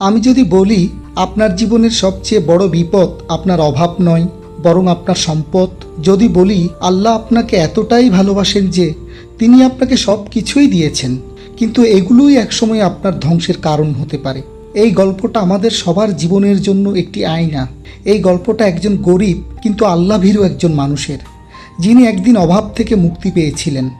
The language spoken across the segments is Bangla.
আমি যদি বলি, আপনার জীবনের সবচেয়ে বড় বিপদ আপনার অভাব নয়, বরং আপনার সম্পদ। যদি বলি, আল্লাহ আপনাকে এতটাই ভালোবাসেন যে, তিনি আপনাকে সব কিছুই দিয়েছেন। কিন্তু এগুলোই একসময় আপনার ধ্বংসের কারণ হতে পারে। এই গল্পটা আমাদের সবার জীবনের জন্য একটি আয়না। এই গল্পটা একজন গরিব, কিন্তু আল্লাভীরও একজন মানুষের, যিনি একদিন অভাব থেকে মুক্তি পেয়েছিলেন।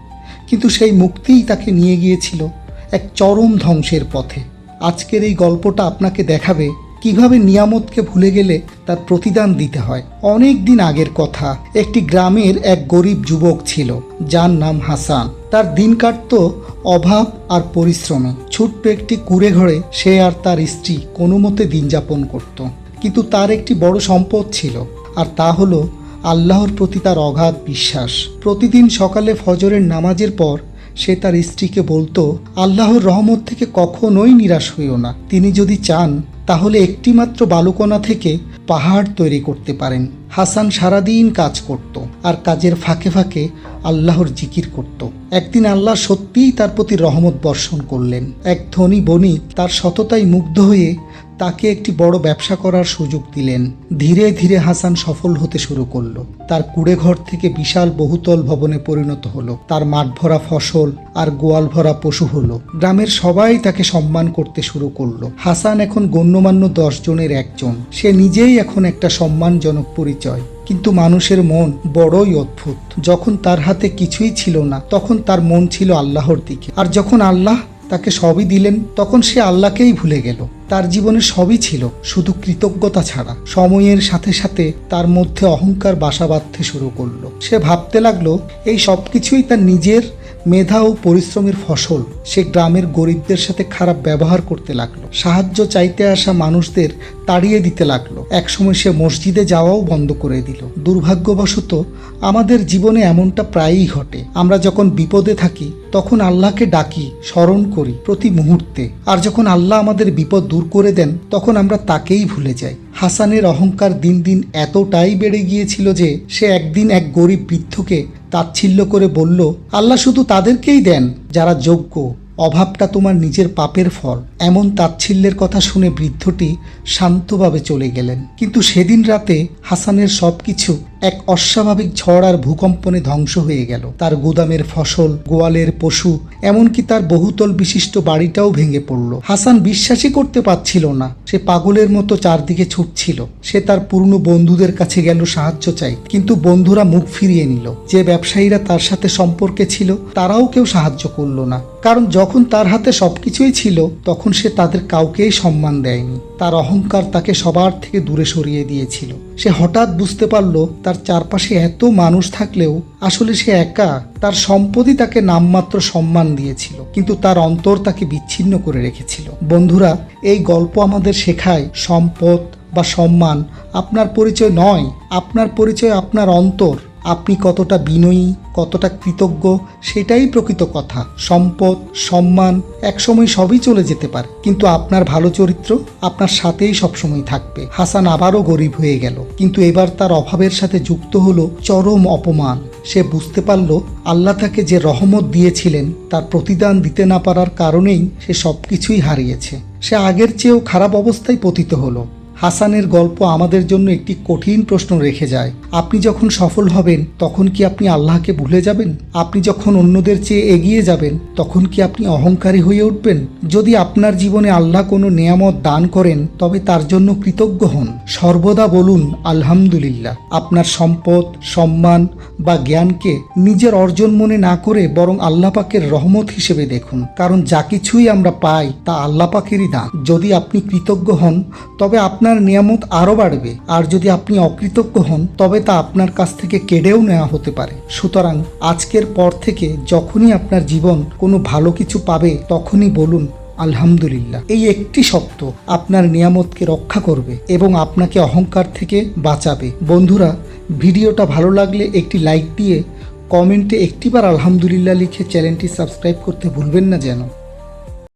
কিন্তু সেই মুক্তিই তাকে নিয়ে গিয়েছিল এক চরম ধ্বংসের পথে। আজকের এই গল্পটা আপনাকে দেখাবে কীভাবে নিয়ামতকে ভুলে গেলে তার প্রতিদান দিতে হয়। অনেক দিন আগের কথা, একটি গ্রামের এক গরিব যুবক ছিল, যার নাম হাসান। তার দিন কাটত অভাব আর পরিশ্রমে। ছোট্ট একটি কুড়ে ঘরে সে আর তার স্ত্রী কোনো মতে দিন যাপন করত। কিন্তু তার একটি বড় সম্পদ ছিল, আর তা হলো আল্লাহর প্রতি তার অগাধ বিশ্বাস। প্রতিদিন সকালে ফজরের নামাজের পর সে তার স্ত্রীকে বলতো, আল্লাহর রহমত থেকে কখনোই নিরাশ হইও না। তিনি যদি চান, তাহলে একটিমাত্র বালুকণা থেকে পাহাড় তৈরি করতে পারেন। হাসান সারাদিন কাজ করত আর কাজের ফাঁকে ফাঁকে আল্লাহর জিকির করত। একদিন আল্লাহ সত্যিই তার প্রতি রহমত বর্ষণ করলেন। এক ধনী বণিক তার সততায় মুগ্ধ হয়ে তাকে একটি বড় ব্যবসা করার সুযোগ দিলেন। ধীরে ধীরে হাসান সফল হতে শুরু করল। তার কুড়ে ঘর থেকে বিশাল বহুতল ভবনে পরিণত হলো। তার মাঠ ভরা ফসল আর গোয়াল ভরা পশু হলো। গ্রামের সবাই তাকে সম্মান করতে শুরু করল। হাসান এখন গণ্যমান্য দশ জনের একজন। সে নিজেই এখন একটা সম্মানজনক পরিচয়। কিন্তু মানুষের মন বড়ই অদ্ভুত। যখন তার হাতে কিছুই ছিল না, তখন তার মন ছিল আল্লাহর দিকে। আর যখন আল্লাহ তাকে সবই দিলেন, তখন সে আল্লাহকেই ভুলে গেল। তার জীবনে সবই ছিল, শুধু কৃতজ্ঞতা ছাড়া। সময়ের সাথে সাথে তার মধ্যে অহংকার বাসা বাঁধতে শুরু করল। সে ভাবতে লাগল, এই সব কিছুই তার নিজের মেধা ও পরিশ্রমের ফসল সে গ্রামের গরিবদের সাথে খারাপ ব্যবহার করতে লাগল। সাহায্য চাইতে আসা মানুষদের তাড়িয়ে দিতে লাগল। একসময় সে মসজিদে যাওয়াও বন্ধ করে দিল। দুর্ভাগ্যবশত আমাদের জীবনে এমনটা প্রায়ই ঘটে। আমরা যখন বিপদে থাকি, তখন আল্লাহকে ডাকি, স্মরণ করি প্রতি মুহূর্তে। আর যখন আল্লাহ আমাদের বিপদ দূর করে দেন, তখন আমরা তাকেই ভুলে যাই। হাসানের অহংকার দিন দিন এতটাই বেড়ে গিয়েছিল যে সে একদিন এক গরিব বৃদ্ধকে তাচ্ছিল্য করে বলল, আল্লাহ শুধু তাদেরকেই দেন যারা যোগ্য। অভাবটা তোমার নিজের পাপের ফল। এমন তাচ্ছিল্যের কথা শুনে বৃদ্ধটি শান্তভাবে চলে গেলেন। কিন্তু সেদিন রাতে হাসানের সবকিছু এক অস্বাভাবিক ঝড় আর ভূকম্পনে ধ্বংস হয়ে গেল। তার গুদামের ফসল, গোয়ালের পশু, এমনকি তার বহুতল বিশিষ্ট বাড়িটাও ভেঙে পড়ল। হাসান বিশ্বাসই করতে পারছিল না। সে পাগলের মতো চারদিকে ছুটছিল। সে তার পুরনো বন্ধুদের কাছে গেল সাহায্য চাই কিন্তু বন্ধুরা মুখ ফিরিয়ে নিল। যে ব্যবসায়ীরা তার সাথে সম্পর্কে ছিল, তারাও কেউ সাহায্য করল না। কারণ যখন তার হাতে সবকিছুই ছিল, তখন সে তাদের কাউকেই সম্মান দেয়নি। তার অহংকার তাকে সবার থেকে দূরে সরিয়ে দিয়েছিল। সে হঠাৎ বুঝতে পারল, তার চারপাশে এত মানুষ থাকলেও আসলে সে একা, তার সম্পদই তাকে নামমাত্র সম্মান দিয়েছিল, কিন্তু তার অন্তর তাকে বিচ্ছিন্ন করে রেখেছিল। বন্ধুরা, এই গল্প আমাদের শেখায় সম্পদ বা সম্মান আপনার পরিচয় নয়, আপনার পরিচয় আপনার অন্তর। আপনি কতটা বিনয়ী, কতটা কৃতজ্ঞ, সেটাই প্রকৃত কথা। সম্পদ, সম্মান একসময় সবই চলে যেতে পারে। কিন্তু আপনার ভালো চরিত্র আপনার সাথেই সবসময় থাকবে। হাসান আবারও গরিব হয়ে গেল। কিন্তু এবার তার অভাবের সাথে যুক্ত হলো চরম অপমান। সে বুঝতে পারল আল্লাহ তাকে যে রহমত দিয়েছিলেন, তার প্রতিদান দিতে না পারার কারণেই সে সব কিছুই হারিয়েছে। সে আগের চেয়েও খারাপ অবস্থায় পতিত হলো। হাসানের গল্প আমাদের জন্য একটি কঠিন প্রশ্ন রেখে যায়। আপনি যখন সফল হবেন, তখন কি আপনি আল্লাহকে ভুলে যাবেন? আপনি যখন অন্যদের চেয়ে এগিয়ে যাবেন, তখন কি আপনি অহংকারী হয়ে উঠবেন? যদি আপনার জীবনে আল্লাহ কোনো নিয়ামত দান করেন, তবে তার জন্য কৃতজ্ঞ হন। সর্বদা বলুন, আলহামদুলিল্লাহ। আপনার সম্পদ, সম্মান বা জ্ঞানকে নিজের অর্জন মনে না করে বরং আল্লাপাকের রহমত হিসেবে দেখুন। কারণ যা কিছুই আমরা পাই, তা আল্লাপাকেরই দান। যদি আপনি কৃতজ্ঞ হন, তবে আপনার নিয়ামত আরও বাড়বে। আর যদি আপনি অকৃতজ্ঞ হন, তবে তা আপনার কাছ থেকে কেড়েও নেওয়া হতে পারে। সুতরাং আজকের পর থেকে যখনই আপনার জীবন কোনো ভালো কিছু পাবে, তখনই বলুন, আলহামদুলিল্লাহ। এই একটি শব্দ আপনার নিয়ামতকে রক্ষা করবে এবং আপনাকে অহংকার থেকে বাঁচাবে। বন্ধুরা, ভিডিওটা ভালো লাগলে একটি লাইক দিয়ে কমেন্টে একটিবার আলহামদুলিল্লাহ লিখে চ্যানেলটি সাবস্ক্রাইব করতে ভুলবেন না যেন।